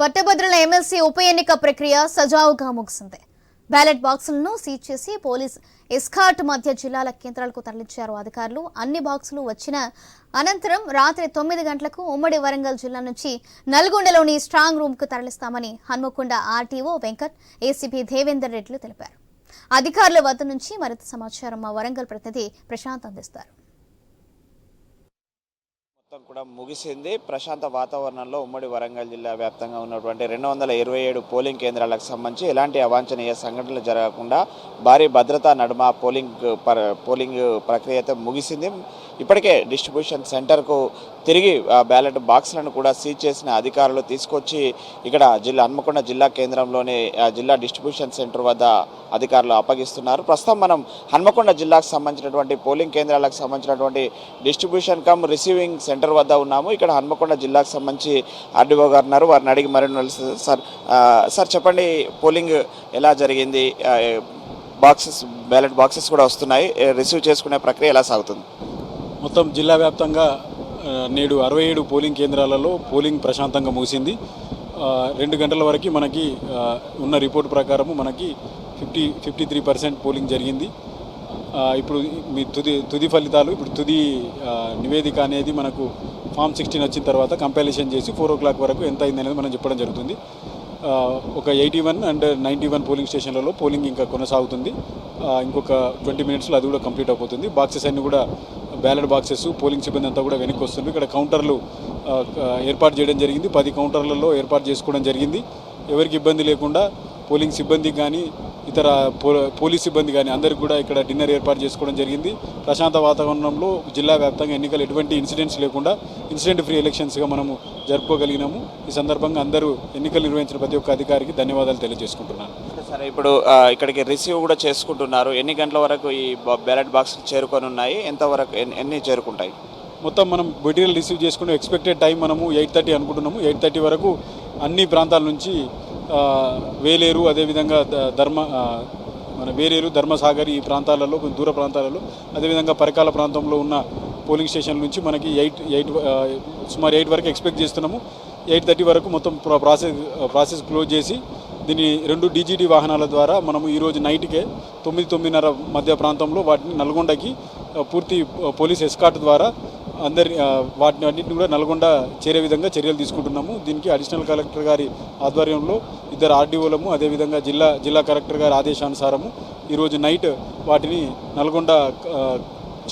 పట్టభద్రుల ఎమ్మెల్సీ ఉప ఎన్నిక ప్రక్రియ సజావుగా ముగిసింది. బ్యాలెట్ బాక్సులను సీజ్ చేసి పోలీస్ ఎస్కాట్ మధ్య జిల్లాల కేంద్రాలకు తరలించారు అధికారులు. అన్ని బాక్సులు వచ్చిన అనంతరం రాత్రి తొమ్మిది గంటలకు ఉమ్మడి వరంగల్ జిల్లా నుంచి నల్గొండలోని స్ట్రాంగ్ రూమ్కు తరలిస్తామని హన్మకొండ ఆర్టీఓ వెంకట్ ఏసీపీ దేవేందర్ రెడ్డిలు తెలిపారు. అధికారుల వద్ద నుంచి మరింత సమాచారం మా వరంగల్ ప్రతినిధి ప్రశాంత్ అందిస్తారు. మొత్తం కూడా ముగిసింది. ప్రశాంత వాతావరణంలో ఉమ్మడి వరంగల్ జిల్లా వ్యాప్తంగా ఉన్నటువంటి రెండు వందల ఇరవై ఏడు పోలింగ్ కేంద్రాలకు సంబంధించి ఎలాంటి అవాంఛనీయ సంఘటనలు జరగకుండా భారీ భద్రతా నడుమ పోలింగ్ పోలింగ్ ప్రక్రియ అయితే ముగిసింది. ఇప్పటికే డిస్ట్రిబ్యూషన్ సెంటర్కు తిరిగి బ్యాలెట్ బాక్స్లను కూడా సీజ్ చేసిన అధికారులు తీసుకొచ్చి ఇక్కడ జిల్లా హన్మకొండ జిల్లా కేంద్రంలోని జిల్లా డిస్ట్రిబ్యూషన్ సెంటర్ వద్ద అధికారులు అప్పగిస్తున్నారు. ప్రస్తుతం మనం హన్మకొండ జిల్లాకు సంబంధించినటువంటి పోలింగ్ కేంద్రాలకు సంబంధించినటువంటి డిస్ట్రిబ్యూషన్ కమ్ రిసీవింగ్ సెంటర్ వద్ద ఉన్నాము. ఇక్కడ హన్మకొండ జిల్లాకు సంబంధించి ఆర్డీఓ గారు ఉన్నారు. వారిని అడిగి మరిన్ని సార్ సార్ చెప్పండి పోలింగ్ ఎలా జరిగింది? బాక్సెస్ బ్యాలెట్ బాక్సెస్ కూడా వస్తున్నాయి. రిసీవ్ చేసుకునే ప్రక్రియ ఎలా సాగుతుంది? మొత్తం జిల్లా వ్యాప్తంగా నేడు అరవై ఏడు పోలింగ్ కేంద్రాలలో పోలింగ్ ప్రశాంతంగా ముగిసింది. రెండు గంటల వరకు మనకి ఉన్న రిపోర్ట్ ప్రకారము మనకి fifty fifty three percent polling జరిగింది. ఇప్పుడు మీ తుది తుది ఫలితాలు ఇప్పుడు తుది నివేదిక అనేది మనకు ఫామ్ సిక్స్టీన్ వచ్చిన తర్వాత కంపాలిషన్ చేసి ఫోర్ ఓ క్లాక్ వరకు ఎంత అయింది అనేది మనం చెప్పడం జరుగుతుంది. ఒక eighty one and ninety one polling స్టేషన్లలో పోలింగ్ ఇంకా కొనసాగుతుంది. ఇంకొక ట్వంటీ మినిట్స్లో అది కూడా కంప్లీట్ అయిపోతుంది. బాక్సెస్ అన్ని కూడా బ్యాలెట్ బాక్సెస్ పోలింగ్ సిబ్బంది అంతా కూడా వెనక్కి వస్తుంది ఇక్కడ కౌంటర్లు ఏర్పాటు చేయడం జరిగింది. పది కౌంటర్లలో ఏర్పాటు చేసుకోవడం జరిగింది. ఎవరికి ఇబ్బంది లేకుండా పోలింగ్ సిబ్బందికి కానీ ఇతర పోలీస్ సిబ్బంది కానీ అందరికి కూడా ఇక్కడ డిన్నర్ ఏర్పాటు చేసుకోవడం జరిగింది. ప్రశాంత వాతావరణంలో జిల్లా వ్యాప్తంగా ఎన్నికలు ఎటువంటి ఇన్సిడెంట్స్ లేకుండా ఇన్సిడెంట్ ఫ్రీ ఎలక్షన్స్గా మనము జరుపుకోగలిగినాము. ఈ సందర్భంగా అందరూ ఎన్నికలు నిర్వహించిన ప్రతి ఒక్క అధికారికి ధన్యవాదాలు తెలియజేసుకుంటున్నాను. సరే ఇప్పుడు ఇక్కడికి రిసీవ్ కూడా చేసుకుంటున్నారు. ఎన్ని గంటల వరకు ఈ బ- బ్యాలెట్ బాక్స్ చేరుకొని ఉన్నాయి? ఎంతవరకు ఎన్ని- ఎన్ని చేరుకుంటాయి? మొత్తం మనం మెటీరియల్ రిసీవ్ చేసుకునే ఎక్స్పెక్టెడ్ టైం మనము ఎయిట్ థర్టీ అనుకుంటున్నాము. ఎయిట్ థర్టీ వరకు అన్ని ప్రాంతాల నుంచి వేలేరు అదేవిధంగా ధర్మ మన వేలేరు ధర్మసాగర్ ఈ ప్రాంతాలలో కొంచెం దూర ప్రాంతాలలో అదేవిధంగా పరికాల ప్రాంతంలో ఉన్న పోలింగ్ స్టేషన్ నుంచి మనకి ఎయిట్ ఎయిట్ సుమారు ఎయిట్ వరకు ఎక్స్పెక్ట్ చేస్తున్నాము. ఎయిట్ థర్టీ వరకు మొత్తం ప్రాసెస్ ప్రాసెస్ క్లోజ్ చేసి దీన్ని రెండు డీజీడీ వాహనాల ద్వారా మనము ఈరోజు నైట్కే తొమ్మిది తొమ్మిదిన్నర మధ్య ప్రాంతంలో వాటిని నల్గొండకి పూర్తి పోలీస్ ఎస్కాట్ ద్వారా అందరి వాటిని అన్నింటిని కూడా నల్గొండ చేరే విధంగా చర్యలు తీసుకుంటున్నాము. దీనికి అడిషనల్ కలెక్టర్ గారి ఆధ్వర్యంలో ఇద్దరు ఆర్డీఓలము అదేవిధంగా జిల్లా జిల్లా కలెక్టర్ గారి ఆదేశానుసారము ఈరోజు నైట్ వాటిని నల్గొండ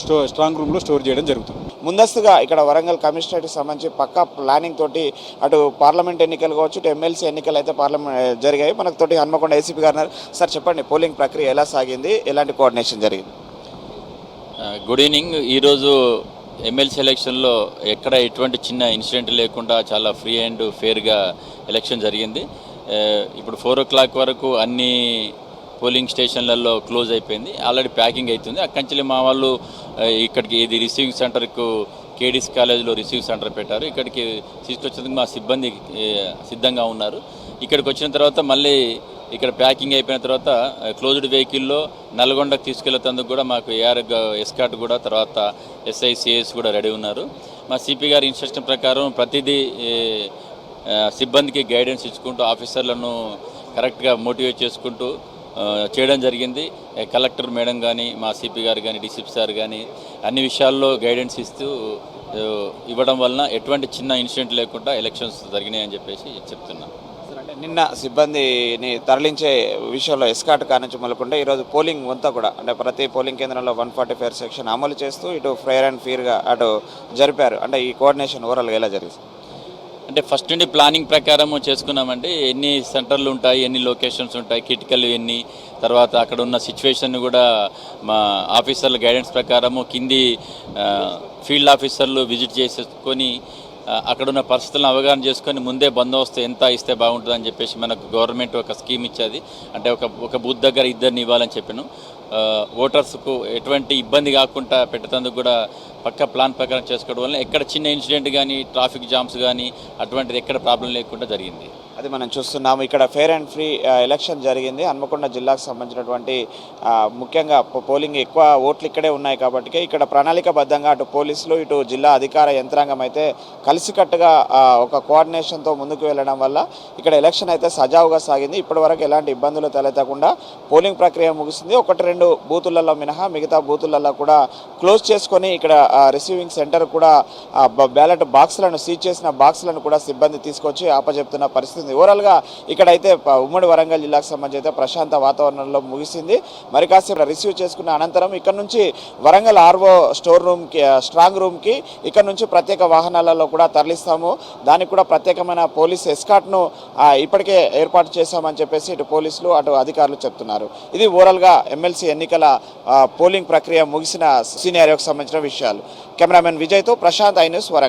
స్టో స్ట్రాంగ్ రూమ్లో స్టోర్ చేయడం జరుగుతుంది. ముందస్తుగా ఇక్కడ వరంగల్ కమిషనరేట్కి సంబంధించి పక్కా ప్లానింగ్ తోటి అటు పార్లమెంట్ ఎన్నికలు కావచ్చు ఇటు ఎమ్మెల్సీ ఎన్నికలు అయితే పార్లమెంట్ జరిగాయి. మనకు తోటి హన్మకొండ ఏసీపీ గారు సార్ చెప్పండి పోలింగ్ ప్రక్రియ ఎలా సాగింది? ఎలాంటి కోఆర్డినేషన్ జరిగింది? గుడ్ ఈవినింగ్ ఈరోజు ఎమ్మెల్సీ ఎలక్షన్లో ఎక్కడ ఎటువంటి చిన్న ఇన్సిడెంట్ లేకుండా చాలా ఫ్రీ అండ్ ఫేర్గా ఎలక్షన్ జరిగింది. ఇప్పుడు ఫోర్ ఓ క్లాక్ వరకు అన్ని పోలింగ్ స్టేషన్లలో క్లోజ్ అయిపోయింది. ఆల్రెడీ ప్యాకింగ్ అవుతుంది. అక్కడి నుంచి మా వాళ్ళు ఇక్కడికి ఇది రిసీవింగ్ సెంటర్కు కేడీస్ కాలేజ్లో రిసీవ్ సెంటర్ పెట్టారు. ఇక్కడికి తీసుకొచ్చేందుకు మా సిబ్బంది సిద్ధంగా ఉన్నారు. ఇక్కడికి వచ్చిన తర్వాత మళ్ళీ ఇక్కడ ప్యాకింగ్ అయిపోయిన తర్వాత క్లోజ్డ్ వెహికల్లో నల్గొండకు తీసుకెళ్ళేందుకు కూడా మాకు ఏఆర్ ఎస్కాట్ కూడా తర్వాత ఎస్ఐసిఎస్ కూడా రెడీ ఉన్నారు. మా సిపి గారి ఇన్స్ట్రక్షన్ ప్రకారం ప్రతిదీ సిబ్బందికి గైడెన్స్ ఇచ్చుకుంటూ ఆఫీసర్లను కరెక్ట్గా మోటివేట్ చేసుకుంటూ చేయడం జరిగింది. కలెక్టర్ మేడం కానీ మా సిపి గారు కానీ డిసిపి సార్ కానీ అన్ని విషయాల్లో గైడెన్స్ ఇస్తూ ఇవ్వడం వలన ఎటువంటి చిన్న ఇన్సిడెంట్ లేకుండా ఎలక్షన్స్ జరిగినాయని చెప్పేసి చెప్తున్నాను అంటే నిన్న సిబ్బందిని తరలించే విషయంలో ఎస్కాట్ కానించి మొదలుకుంటే ఈరోజు పోలింగ్ అంతా కూడా అంటే ప్రతి పోలింగ్ కేంద్రంలో వన్ ఫార్టీ ఫైవ్ సెక్షన్ అమలు చేస్తూ ఇటు ఫైర్ అండ్ ఫీర్గా అటు జరిపారు. అంటే ఈ కోఆర్డినేషన్ ఓవరాల్గా ఎలా జరిగింది? అంటే ఫస్ట్ నుండి ప్లానింగ్ ప్రకారం చేసుకున్నామంటే ఎన్ని సెంటర్లు ఉంటాయి ఎన్ని లొకేషన్స్ ఉంటాయి కిటికలు ఎన్ని తర్వాత అక్కడ ఉన్న సిచ్యువేషన్ కూడా మా ఆఫీసర్ల గైడెన్స్ ప్రకారము కింది ఫీల్డ్ ఆఫీసర్లు విజిట్ చేసుకొని అక్కడున్న అక్కడ ఉన్న పరిస్థితులను అవగాహన చేసుకొని ముందే బందోబస్తు ఎంత ఇస్తే బాగుంటుందని చెప్పేసి మనకు గవర్నమెంట్ ఒక స్కీమ్ ఇచ్చేది. అంటే ఒక ఒక బూత్ దగ్గర ఇద్దరిని ఇవ్వాలని చెప్పాను. ఓటర్స్కు ఎటువంటి ఇబ్బంది కాకుండా పెట్టేందుకు కూడా పక్క ప్లాన్ ప్రకారం చేసుకోవడం వల్ల ఎక్కడ చిన్న ఇన్సిడెంట్ కానీ ట్రాఫిక్ జామ్స్ కానీ అటువంటిది ఎక్కడ ప్రాబ్లం లేకుండా జరిగింది. అది మనం చూస్తున్నాము. ఇక్కడ ఫేర్ అండ్ ఫ్రీ ఎలక్షన్ జరిగింది. హన్మకొండ జిల్లాకు సంబంధించినటువంటి ముఖ్యంగా పో- పోలింగ్ ఎక్కువ ఓట్లు ఇక్కడే ఉన్నాయి కాబట్టి ఇక్కడ ప్రణాళికబద్ధంగా అటు పోలీసులు ఇటు జిల్లా అధికార యంత్రాంగం అయితే కలిసికట్టుగా ఒక కోఆర్డినేషన్తో ముందుకు వెళ్ళడం వల్ల ఇక్కడ ఎలక్షన్ అయితే సజావుగా సాగింది. ఇప్పటివరకు ఎలాంటి ఇబ్బందులు తలెత్తకుండా పోలింగ్ ప్రక్రియ ముగిసింది. ఒకటి రెండు బూతులలో మినహా మిగతా బూతులలో కూడా క్లోజ్ చేసుకొని ఇక్కడ రిసీవింగ్ సెంటర్ కూడా బ్యాలెట్ బాక్సులను సీజ్ చేసిన బాక్సులను కూడా సిబ్బంది తీసుకొచ్చి ఆపజెప్తున్న పరిస్థితి ఉంది ఓవరాల్గా ఇక్కడైతే ఉమ్మడి వరంగల్ జిల్లాకు సంబంధించి అయితే ప్రశాంత వాతావరణంలో ముగిసింది. మరి కాసేపు రిసీవ్ చేసుకున్న అనంతరం ఇక్కడ నుంచి వరంగల్ ఆర్వో స్టోర్ రూమ్కి స్ట్రాంగ్ రూమ్కి ఇక్కడ నుంచి ప్రత్యేక వాహనాలలో కూడా తరలిస్తాము. దానికి కూడా ప్రత్యేకమైన పోలీస్ ఎస్కాట్ను ఇప్పటికే ఏర్పాటు చేశామని చెప్పేసి ఇటు పోలీసులు అటు అధికారులు చెప్తున్నారు. ఇది ఓవరాల్గా ఎమ్మెల్సీ ఎన్నికల పోలింగ్ ప్రక్రియ ముగిసిన సీనియర్కి సంబంధించిన విషయాలు. కెమెరామెన్ విజయ్తో ప్రశాంత్ ఐ న్యూస్ వరంగల్.